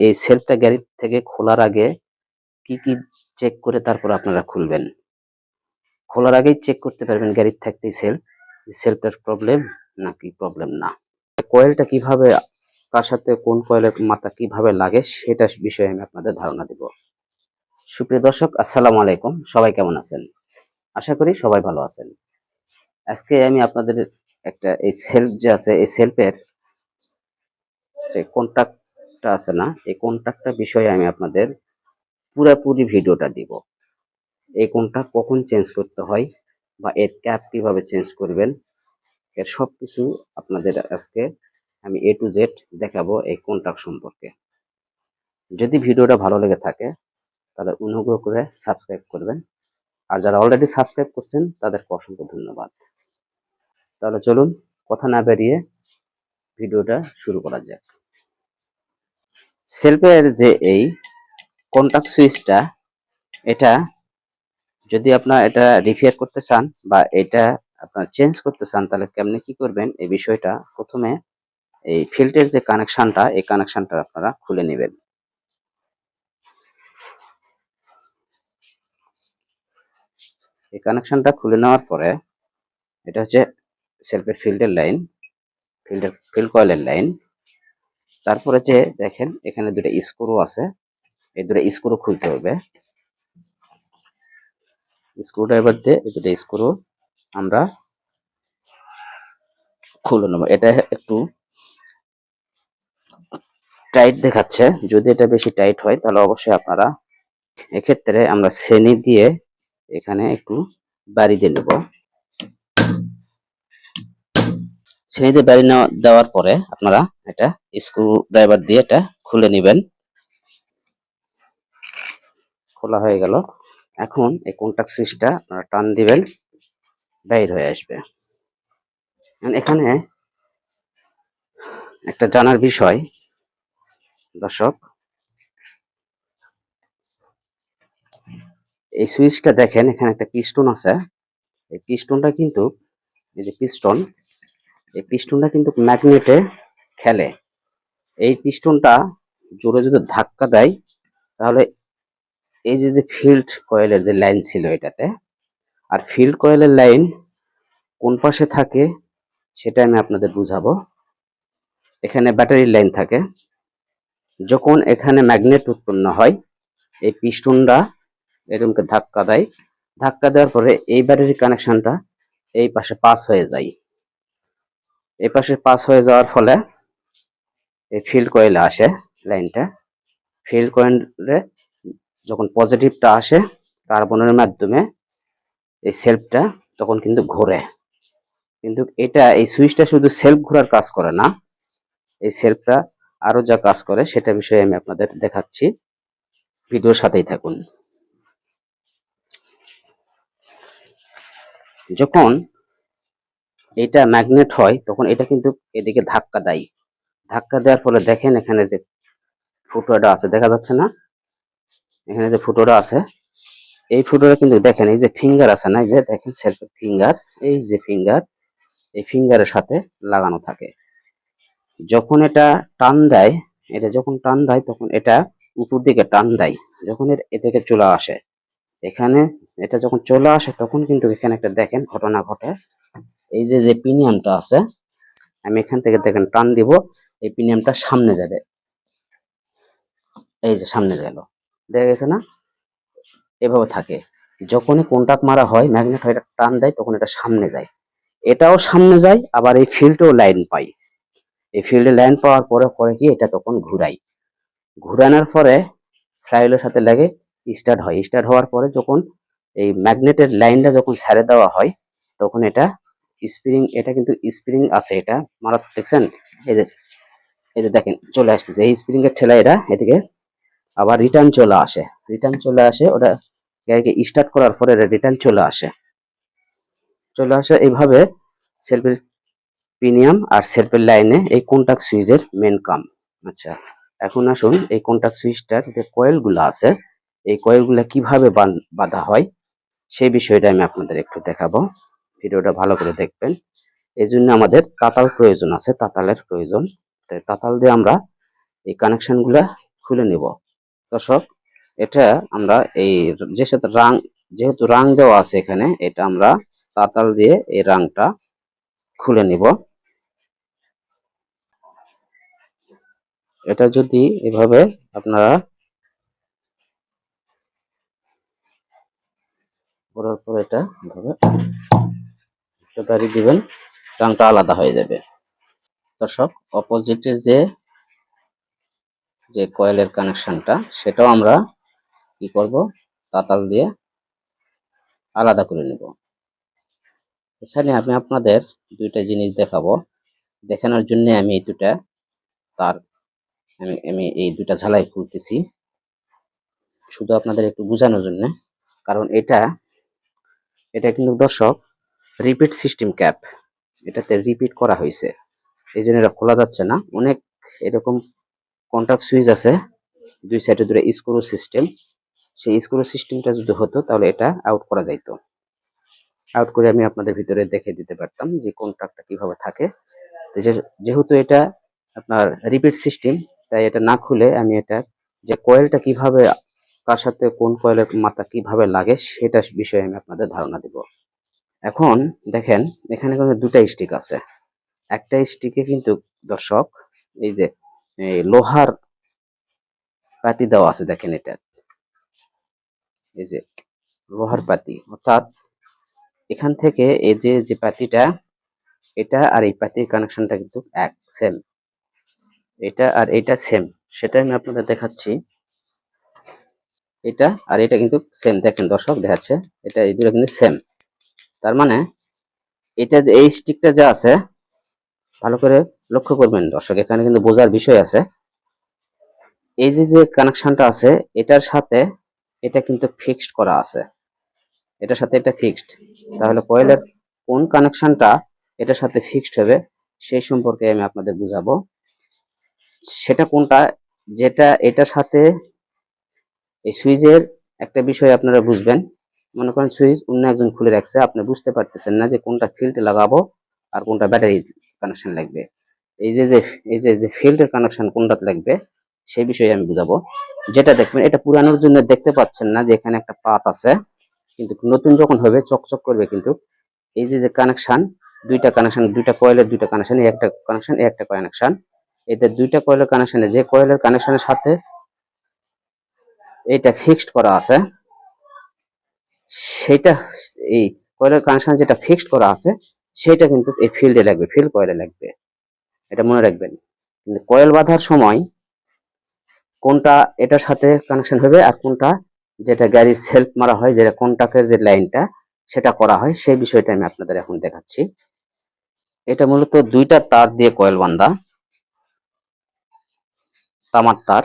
এই সেলফটা গ্যারেজ থেকে খোলার আগে কি কি চেক করে তারপর আপনারা খুলবেন। খোলার আগেই চেক করতে পারবেন গ্যারেজ থাকতেই সেলফ। সেলফটার প্রবলেম নাকি প্রবলেম না? কয়েলটা কীভাবে, কার সাথে, কোন কয়েলের মাথা কীভাবে লাগে সেটা বিষয়ে আমি আপনাদের ধারণা দেব। সুপ্রিয় দর্শক, আসসালামু আলাইকুম। সবাই কেমন আছেন? আশা করি সবাই ভালো আছেন। আজকে আমি আপনাদের একটা এই সেলফ যে আছে, এই সেলফের যে কন্ট্যাক্টটা আছে না, এই কন্ট্যাক্টটা বিষয়ে আমি আপনাদের পুরোপুরি ভিডিওটা দিব। এই কোনটা কখন চেঞ্জ করতে হয় বা এর ক্যাপ কীভাবে চেঞ্জ করবেন, এর সব কিছু আপনাদের আজকে আমি এ টু জেড দেখাবো এই কন্ট্যাক্ট সম্পর্কে। যদি ভিডিওটা ভালো লেগে থাকে, তাহলে অনুগ্রহ করে সাবস্ক্রাইব করবেন। আর যারা অলরেডি সাবস্ক্রাইব করছেন, তাদেরকে অসংখ্য ধন্যবাদ। তাহলে চলুন, কথা না বেরিয়ে ভিডিওটা শুরু করা যাক। সেলফের যে এই কন্টাক্ট সুইচটা এটা যদি আপনার এটা রিপেয়ার করতে চান বা এটা আপনার চেঞ্জ করতে চান, তাহলে কেমনে কি করবেন? এই বিষয়টা প্রথমে এই ফিল্টের যে কানেকশনটা এই কানেকশনটা আপনারা খুলে নেবেন। এই কানেকশনটা খুলে নেওয়ার পরে, এটা হচ্ছে সেলফের ফিল্ডের লাইন ফিল্ডের ফিল্ড কয়েলের লাইন তারপরে যে দেখেন, এখানে দুটো স্ক্রু আছে। এই দুটো স্ক্রু খুলতে হবে। স্ক্রু ড্রাইভার দিয়ে এই দুটো স্ক্রু আমরা খুলে নেব। এটা একটু টাইট দেখাচ্ছে। যদি এটা বেশি টাইট হয়, তাহলে অবশ্যই আপনারা এক্ষেত্রে আমরা শ্রেণি দিয়ে এখানে একটু বাড়ি দিয়ে নেব। দিয়ে বাড়ি নেওয়া, দেওয়ার পরে আপনারা এটা স্ক্রু ড্রাইভার দিয়ে এটা খুলে নেবেন। খোলা হয়ে গেল। এখন এই কন্টাক্ট সুইচটা আপনারা টান দিবেন, বাইর হয়ে আসবে। এখানে একটা জানার বিষয়, দর্শক। এই সুইচটা দেখেন, এখানে একটা পিস্টন আছে। এই পিস্টনটা কিন্তু, এই যে পিস্টন এই পিস্টনটা কিন্তু ম্যাগনেটে খেলে। এই পিস্টনটা জোরে যদি ধাক্কা দেয়, তাহলে এই যে যে ফিল্ড কয়েলের যে লাইন ছিল এটাতে, আর ফিল্ড কয়েলের লাইন কোন পাশে থাকে সেটা আমি আপনাদের বুঝাবো। এখানে ব্যাটারির লাইন থাকে। যখন এখানে ম্যাগনেট উৎপন্ন হয়, এই পিস্টনটা এরকমকে ধাক্কা দেয়। ধাক্কা দেওয়ার পরে এই ব্যাটারি কানেকশনটা এই পাশে পাস হয়ে যায়। এই পাশে পাস হয়ে যাওয়ার ফলে এই ফিল্ড কয়েলে আসে লাইনটা ফিল্ড কয়েলে যখন পজিটিভটা আসে কার্বনের মাধ্যমে এই সেলফটা তখন কিন্তু ঘোরে। কিন্তু এটা এই সুইচটা শুধু সেলফ ঘোরার কাজ করে না, এই সেলফটা আরও যা কাজ করে সেটা বিষয়ে আমি আপনাদের দেখাচ্ছি। ভিডিওর সাথেই থাকুন। যখন এটা ম্যাগনেট হয়, তখন এটা কিন্তু এদিকে ধাক্কা দেয়। ধাক্কা দেওয়ার ফলে দেখেন এখানে যে ফুটোটা আছে, দেখা যাচ্ছে না? এখানে যে ফুটোটা আছে, এই ফুটোটা কিন্তু দেখেন, এই যে ফিঙ্গার আছে না, এই যে দেখেন সেলফের ফিঙ্গার এই যে ফিঙ্গার এই ফিঙ্গারের সাথে লাগানো থাকে। যখন এটা টান দেয়, এটা যখন টান দেয়, তখন এটা উপর দিকে টান দেয়, যখন এটাকে চলে আসে। এখানে এটা যখন চলে আসে, তখন কিন্তু এখানে একটা দেখেন ঘটনা ঘটে। এই যে যে প্রিমিয়ামটা আছে, আমি এখান থেকে দেখেন টান দিব, এই প্রিমিয়ামটা সামনে যাবে। এই যে সামনে গেল। দেখা গেছে না? এভাবে থাকে। যখনই কন্টাক্ট মারা হয় ম্যাগনেট হয়, এটা টান দেয়, তখন এটা সামনে যায়। এটাও সামনে যায়, আবার এই ফিল্ডেও লাইন পাই। এই ফিল্ডে লাইন পাওয়ার পরে পরে কি এটা তখন ঘুরাই। ঘুরানোর পরে ফ্রাইলের সাথে লাগে স্টার্ট হয়। স্টার্ট হওয়ার পরে যখন এই ম্যাগনেটের লাইনটা যখন ছেড়ে দেওয়া হয়, তখন এটা স্প্রিং, এটা কিন্তু স্প্রিং আছে এটা। মারা দেখছেন? এই যে এই যে দেখেন, চলে আসতেছে। এই স্প্রিং এর ঠেলা এটা এদিকে আবার রিটার্ন চলে আসে। রিটার্ন চলে আসে, ওটা গাড়িকে স্টার্ট করার পরে রিটার্ন চলে আসে। চলে আসে এইভাবে সেলফের প্রিমিয়াম আর সেলফের লাইনে এই কন্টাক্ট সুইচের মেন কাম। আচ্ছা এখন আসুন, এই কন্টাক্ট সুইচটার যে কয়েলগুলো আছে, এই কয়েলগুলো কীভাবে বাঁধা হয়, সেই বিষয়টা আমি আপনাদের একটু দেখাবো। ভিডিওটা ভালো করে দেখবেন। এই জন্য আমাদের তাতাল প্রয়োজন আছে, তাতালের প্রয়োজন। তাই তাতাল দিয়ে আমরা এই কানেকশনগুলা খুলে নিব। দর্শক, এটা আমরা এই যে সাথে রাং, যেহেতু রাং দেওয়া আছে এখানে, এটা আমরা তাতাল দিয়ে এই রাংটা খুলে নিব। এটা যদি এভাবে আপনারা করার পর এটা এভাবে একটা দিবেন, রাংটা আলাদা হয়ে যাবে। দর্শক অপোজিটের যে যে কয়েলের কানেকশনটা সেটাও আমরা কি করব? তাতাল দিয়ে আলাদা করে নেব। এখানে আমি আপনাদের দুইটা জিনিস দেখাবো। দেখানোর জন্য আমি এই দুটা তার, আমি আমি এই দুটা ঝালাই খুলতেছি। শুধু আপনাদের একটু বোঝানোর জন্য, কারণ এটা এটা কিন্তু দর্শক রিপিট সিস্টেম ক্যাপ এটাতে রিপিট করা হয়েছে। এই জন্য এটা খোলা যাচ্ছে না। অনেক এরকম কন্ট্যাক্ট সুইচ আছে, দুই সাইডে দুটো স্ক্রু সিস্টেম সেই স্ক্রু সিস্টেমটা যদি হতো, তাহলে এটা আউট করা যাইত। আউট করে আমি আপনাদের ভিতরে দেখে দিতে পারতাম যে কন্ট্রাক্টটা কীভাবে থাকে। যেহেতু এটা আপনার রিপিট সিস্টেম তাই এটা না খুলে আমি এটা যে কয়েলটা কীভাবে, কার সাথে কোন কয়েলের মাথা কীভাবে লাগে, সেটা বিষয়ে আমি আপনাদের ধারণা দিব। এখন দেখেন, এখানে কিন্তু দুটা স্টিক আছে। একটা স্টিকে কিন্তু দর্শক, এই যে লোহার পাতি দেওয়া আছে, দেখেন এটা। এই যে, লোহার পাতি, অর্থাৎ এখান থেকে এই যে যে পাতিটা, এটা আর এই পাতির কানেকশনটা কিন্তু এক সেম এটা আর এটা সেম সেটা আমি আপনাদের দেখাচ্ছি। এটা আর এটা কিন্তু সেম দেখেন দর্শক, দেখাচ্ছে, এটা এই দুটো কিন্তু সেম তার মানে এটা যে, এই স্টিকটা যা আছে, ভালো করে লক্ষ্য করবেন দর্শক, এখানে কিন্তু বোঝার বিষয় আছে। এই যে যে কানেকশনটা আছে, এটার সাথে এটা কিন্তু ফিক্সড করা আছে। এটার সাথে এটা ফিক্সড তাহলে কয়েলের কোন কানেকশনটা এটার সাথে ফিক্সড হবে, সেই সম্পর্কে আমি আপনাদের বুঝাবো। সেটা কোনটা? যেটা এটার সাথে এই সুইচের একটা বিষয় আপনারা বুঝবেন। মনে করেন সুইচ অন্য একজন খুলে রাখছে, আপনি বুঝতে পারতেছেন না যে কোনটা ফিল্ড লাগাবো আর কোনটা ব্যাটারি কানেকশন লাগবে। এই যে যে, এই যে যে ফিল্ডের কানেকশন কোনটা লাগবে, সেই বিষয়ে আমি বুঝাবো। যেটা দেখবেন, এটা পুরানোর জন্য দেখতে পাচ্ছেন না যে এখানে একটা পাত আছে, কিন্তু নতুন যখন হবে, চকচক করবে কিন্তু। এই যে যে কানেকশন দুইটা কানেকশন দুইটা কয়েলের দুইটা কানেকশন একটা কানেকশন একটা কানেকশন এদের দুইটা কয়েলের কানেকশনে যে কয়েলের কানেকশনের সাথে এটা ফিক্সড করা আছে সেটা এই কয়েলের কানেকশন যেটা ফিক্সড করা আছে, সেটা কিন্তু এই ফিল্ডে লাগবে ফিল্ড কয়েলে লাগবে। এটা মনে রাখবেন। কিন্তু কয়েল বাঁধার সময় কোনটা এটার সাথে কানেকশন হবে আর কোনটা যেটা গাড়ির সেলফ মারা হয়, যেটা কন্টাক্টের যে লাইনটা সেটা করা হয়, সেই বিষয়টা আমি আপনাদের এখন দেখাচ্ছি। এটা মূলত দুইটা তার দিয়ে কয়েল বান্ধা তামার তার।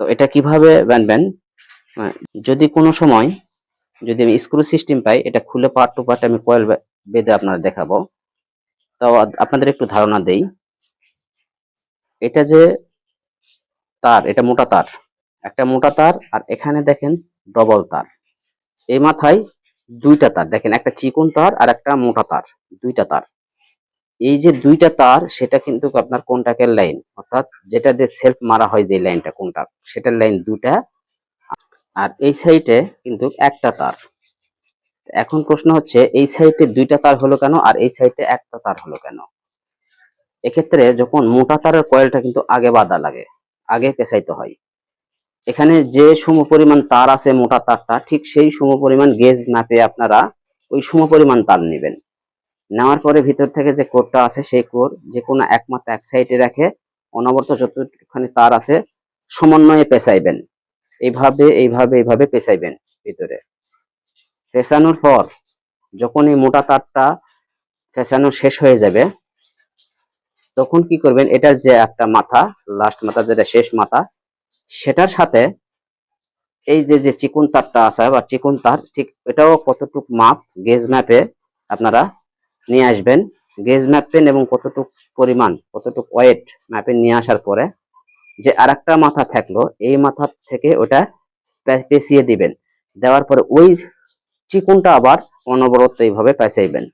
তো এটা কীভাবে বানবেন যদি কোনো সময় যদি আমি স্ক্রু সিস্টেম পাই, এটা খুলে পার্ট টু পার্ট আমি কয়েল বেঁধে আপনারা দেখাবো। তাও আপনাদের একটু ধারণা দেই। এটা যে তার, এটা মোটা তার। একটা মোটা তার, আর এখানে দেখেন ডবল তার। এই মাথায় দুইটা তার। দেখেন, একটা চিকন তার আর একটা মোটা তার। দুইটা তার। এই যে দুইটা তার, সেটা কিন্তু আপনার কন্টাক্টের লাইন অর্থাৎ যেটা দিয়ে সেলফ মারা হয় যে লাইনটা কন্টাক্ট সেটার লাইন দুইটা আর এই সাইডে কিন্তু একটা তার। এখন প্রশ্ন হচ্ছে, এই সাইডে দুইটা তার হলো কেন আর এই সাইডে একটা তার হলো কেন? এক্ষেত্রে যখন মোটা তারের কয়েলটা কিন্তু আগে বাঁধা লাগে, আগে পেঁচাইতে হয়। এখানে যে সম পরিমাণ তার আছে মোটা তারটা, ঠিক সেই সম পরিমাণ গেজ মাপে আপনারা ওই সম পরিমাণ তার নেবেন। নেওয়ার পরে ভিতর থেকে যে কোরটা আছে, সেই কোর যে কোনো একমাত্র এক সাইডে রেখে অনবরত যতখানি তার আছে, সমন্বয়ে পেঁচাইবেন। এইভাবে এইভাবে এইভাবে পেঁচাইবেন ভিতরে। পেঁচানোর পর যখন এই মোটা তারটা পেঁচানো শেষ হয়ে যাবে, তখন কি করবেন, এটার যে একটা মাথা লাস্ট মাথা, যেটা শেষ মাথা, সেটার সাথে এই যে যে চিকুন তারটা আছে বা চিকুন তার, ঠিক এটাও কতটুক মাপ গেজ ম্যাপে আপনারা নিয়ে আসবেন। গেজ ম্যাপ পেন এবং কতটুক পরিমাণ, কতটুক ওয়েট ম্যাপে নিয়ে আসার পরে যে আরেকটা মাথা থাকল, এই মাথা থেকে ওটা পেঁচিয়ে দিবেন। দেওয়ার পরে ওই চিকুনটা আবার অনবরত এইভাবে পেঁচাইবেন।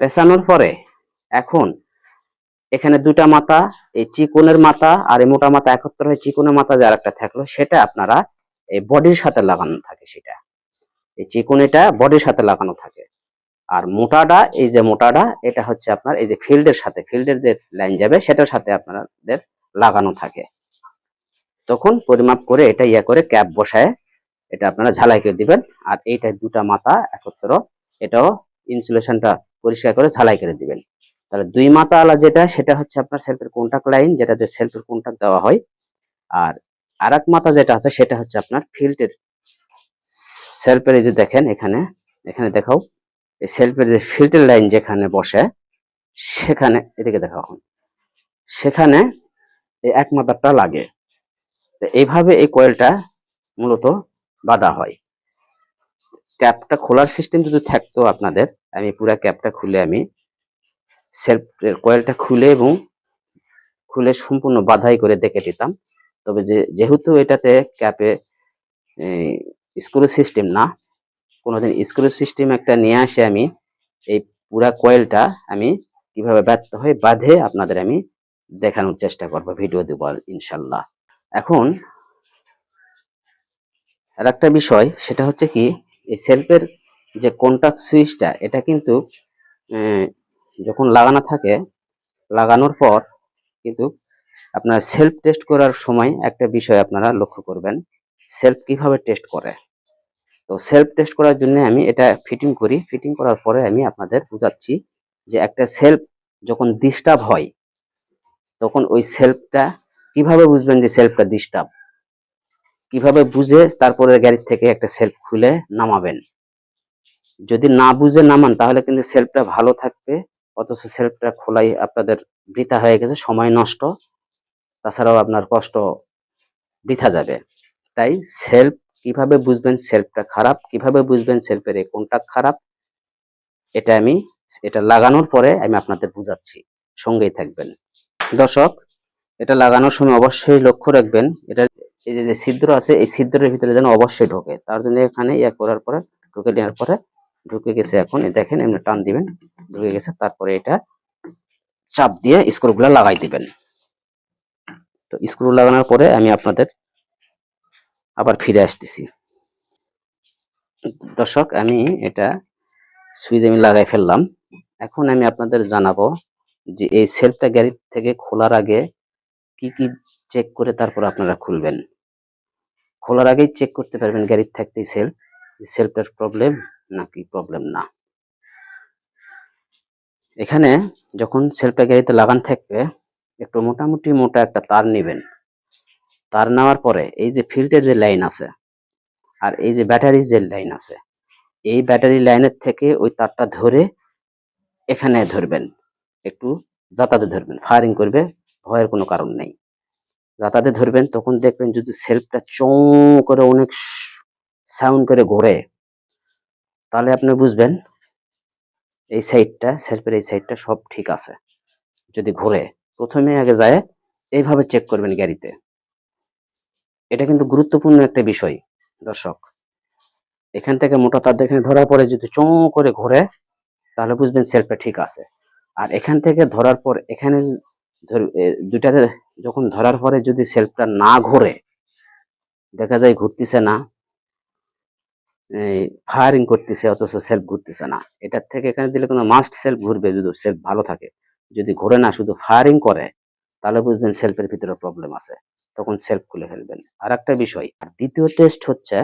পেঁচানোর পরে এখন এখানে দুটা মাথা, এই চিকনের মাথা আর এই মোটা মাথা একত্র হয়ে চিকনের মাথা যে আরেকটা থাকল, সেটা আপনারা এই বডির সাথে লাগানো থাকে সেটা। এই চিকনিটা বডির সাথে লাগানো থাকে। আর মোটাটা, এই যে মোটাটা, এটা হচ্ছে আপনার এই যে ফিল্ডের সাথে, ফিল্ডের যে লাইন যাবে, সেটার সাথে আপনাদের লাগানো থাকে। তখন পরিমাপ করে এটা ইয়া করে ক্যাপ বসায়, এটা আপনারা ঝালাই করে দিবেন। আর এইটা দুটা মাথা একত্র, এটাও ইনসুলেশনটা পরিষ্কার করে ঝালাই করে দিবেন। তাহলে দুই মাথা আলা যেটা, সেটা হচ্ছে আপনার সেলফের কন্টাক্ট লাইন যেটাতে সেলফের কন্টাক্ট দেওয়া হয়। আর আরেক মাথা যেটা আছে, সেটা হচ্ছে আপনার ফিল্টের সেলফের এই যে দেখেন, এখানে এখানে দেখাও। এই সেলফের যে ফিল্টার লাইন যেখানে বসে, সেখানে, এদিকে দেখো এখন, সেখানে এই এক মাথারটা লাগে এইভাবে এই কয়েলটা মূলত বাঁধা হয়। ক্যাপটা খোলার সিস্টেম যদি থাকতো আপনাদের, আমি পুরো ক্যাপটা খুলে আমি সেলফ কয়েলটা খুলে এবং খুলে সম্পূর্ণ বাধাই করে দেখে দিতাম তবে যে, যেহেতু এটাতে ক্যাপে স্ক্রু সিস্টেম না কোনোদিন স্ক্রু সিস্টেম একটা নিয়ে আসে আমি, এই পুরা কয়েলটা আমি কীভাবে ব্যর্থ হয়ে বাঁধে আপনাদের আমি দেখানোর চেষ্টা করব, ভিডিও দেবো ইনশাল্লাহ। এখন আর একটা বিষয়, সেটা হচ্ছে কি, এই সেলফের যে কন্টাক্ট সুইচটা এটা কিন্তু যখন লাগানো থাকে, লাগানোর পর কিন্তু আপনার সেলফ টেস্ট করার সময় একটা বিষয় আপনারা লক্ষ্য করবেন সেলফ কীভাবে টেস্ট করে? তো সেলফ টেস্ট করার জন্য আমি এটা ফিটিং করি। ফিটিং করার পরে আমি আপনাদের বোঝাচ্ছি যে একটা সেলফ যখন ডিস্টার্ব হয়, তখন ওই সেলফটা কীভাবে বুঝবেন যে সেলফটা ডিস্টার্ব কীভাবে বুঝে তারপরে গাড়ির থেকে একটা সেলফ খুলে নামাবেন? যদি না বুঝে নামান, তাহলে কিন্তু সেলফটা ভালো থাকবে, অথচ সেলফটা খোলাই আপনাদের বৃথা হয়ে গেছে, সময় নষ্ট। তাছাড়াও আপনার কষ্ট বৃথা যাবে। তাই সেলফ কীভাবে বুঝবেন সেলফটা খারাপ? কীভাবে বুঝবেন সেলফের এই কোনটা খারাপ? এটা আমি, এটা লাগানোর পরে আমি আপনাদের বুঝাচ্ছি। সঙ্গেই থাকবেন। দর্শক, এটা লাগানোর সময় অবশ্যই লক্ষ্য রাখবেন, এটা এই যে ছিদ্র আছে, এই ছিদ্রের ভিতরে যেন অবশ্যই ঢোকে। তার জন্য এখানে ইয়া করার পরে, ঢুকে নেওয়ার পরে ঢুকে গেছে এখন দেখেন, এমনি টান দিবেন, ঢুকে গেছে, তারপরে এটা চাপ দিয়ে স্ক্রুগুলো লাগাই দিবেন। তো স্ক্রু লাগানোর পরে আমি আপনাদের আবার ফিরে আসতেছি। দর্শক, আমি এটা সুইচ আমি লাগাই ফেললাম। এখন আমি আপনাদের জানাব যে এই সেলফটা গাড়ি থেকে খোলার আগে কি কি চেক করে তারপর আপনারা খুলবেন। খোলার আগেই চেক করতে পারবেন গাড়ির থাকতেই সেলফ সেলফটার প্রবলেম নাকি প্রবলেম না। এখানে যখন সেলফটা গাড়িতে লাগান থাকবে, একটু মোটামুটি মোটা একটা তার নেবেন। তার নেওয়ার পরে এই যে ফিল্টের যে লাইন আছে আর এই যে ব্যাটারি যে লাইন আছে, এই ব্যাটারি লাইনের থেকে ওই তারটা ধরে এখানে ধরবেন। একটু যাতাতে ধরবেন। ফায়ারিং করবে, ভয়ের কোনো কারণ নেই। যাতাতে ধরবেন, তখন দেখবেন যদি সেলফটা চৌ করে অনেক সাউন্ড করে ঘোরে, তাহলে আপনি বুঝবেন এই সাইডটা সেলফের এই সাইডটা সব ঠিক আছে। যদি ঘোরে, প্রথমে আগে যায়, এইভাবে চেক করবেন গাড়িতে। এটা কিন্তু গুরুত্বপূর্ণ একটা বিষয়, দর্শক। এখান থেকে মোটা তার এখানে ধরার পরে যদি চৌ করে ঘোরে, তাহলে বুঝবেন সেলফটা ঠিক আছে। আর এখান থেকে ধরার পর, এখানে দুইটাতে যখন ধরার পরে যদি সেলফটা না ঘোরে, দেখা যায় ঘুরতেছে না ফায়ারিং করতেছে, অথচ সেলফ ঘুরতেছে না। এটার থেকে এখানে দিলে কোনো মাস্ট সেলফ ঘুরবে যদি সেলফ ভালো থাকে। যদি ঘোরে না, শুধু ফায়ারিং করে, তাহলে বুঝবেন সেলফের ভিতরে প্রবলেম আছে। তখন সেলফ খুলে ফেলবেন। আর একটা বিষয়, আর দ্বিতীয় টেস্ট হচ্ছে,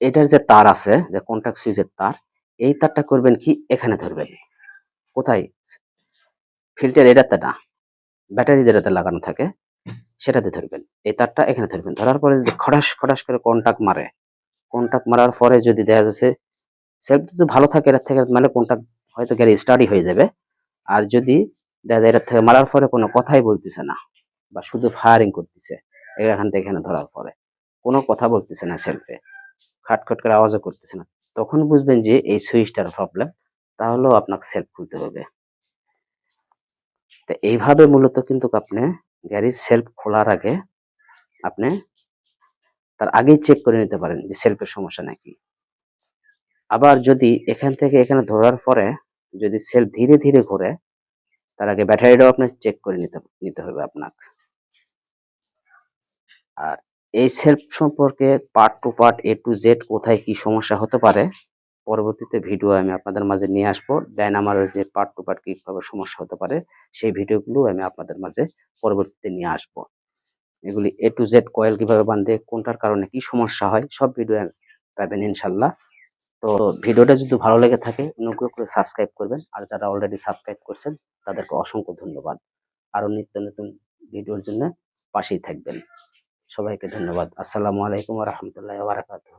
এটার যে তার আছে, যে কন্টাক্ট সুইচের তার, এই তারটা করবেন কি? এখানে ধরবেন। কোথায়? ফিল্টার এটাতে না ব্যাটারি যেটাতে লাগানো থাকে, সেটাতে ধরবেন। এই তারটা এখানে ধরবেন। ধরার পরে যদি খটাস খটাস করে কন্টাক্ট মারে কন্টাক্ট মারার পরে যদি দেখা যাচ্ছে সেলফ যদি ভালো থাকে, এটার থেকে মানে কন্টাক্ট হয়তো গাড়ি স্টাডি হয়ে যাবে। আর যদি দেখা যায় এটার থেকে মারার পরে কোনো কথাই বলতেছে না বা শুধু ফায়ারিং করতেছে, এখান থেকে এখানে ধরার পরে কোনো কথা বলতেছে না সেলফে খাটখট করে আওয়াজও করতেছে না। তখন বুঝবেন যে এই সুইচটার প্রবলেম তাহলেও আপনাকে সেলফ খুলতে হবে। তো এইভাবে মূলত কিন্তু আপনি গাড়ির সেলফ খোলার আগে আপনি তার আগেই চেক করে নিতে পারেন যে সেলফের সমস্যা নাকি। আবার যদি এখান থেকে এখানে ধরার পরে যদি সেলফ ধীরে ধীরে ঘোরে, তার আগে ব্যাটারিটাও আপনার চেক করে নিতে নিতে হবে আপনাকে। আর এই সেলফ সম্পর্কে part to part A to Z কোথায় কি সমস্যা হতে পারে, পরবর্তীতে ভিডিও আমি আপনাদের মাঝে নিয়ে আসব। ডাইনামারের যে পার্ট টু পার্ট কীভাবে সমস্যা হতে পারে, সেই ভিডিওগুলো আমি আপনাদের মাঝে পরবর্তীতে নিয়ে আসব। এগুলি এ টু জেড কয়েল কীভাবে বাঁধে, কোনটার কারণে কি সমস্যা হয়, সব ভিডিও পাবেন ইনশাল্লাহ। তো ভিডিওটা যদি ভালো লেগে থাকে, অনুগ্রহ করে সাবস্ক্রাইব করবেন। আর যারা অলরেডি সাবস্ক্রাইব করছেন, তাদেরকে অসংখ্য ধন্যবাদ। আরও নিত্য নতুন ভিডিওর জন্য পাশেই থাকবেন। সবাইকে ধন্যবাদ। আসসালামু আলাইকুম রহমতুল্লাহ বারাকাতুহ।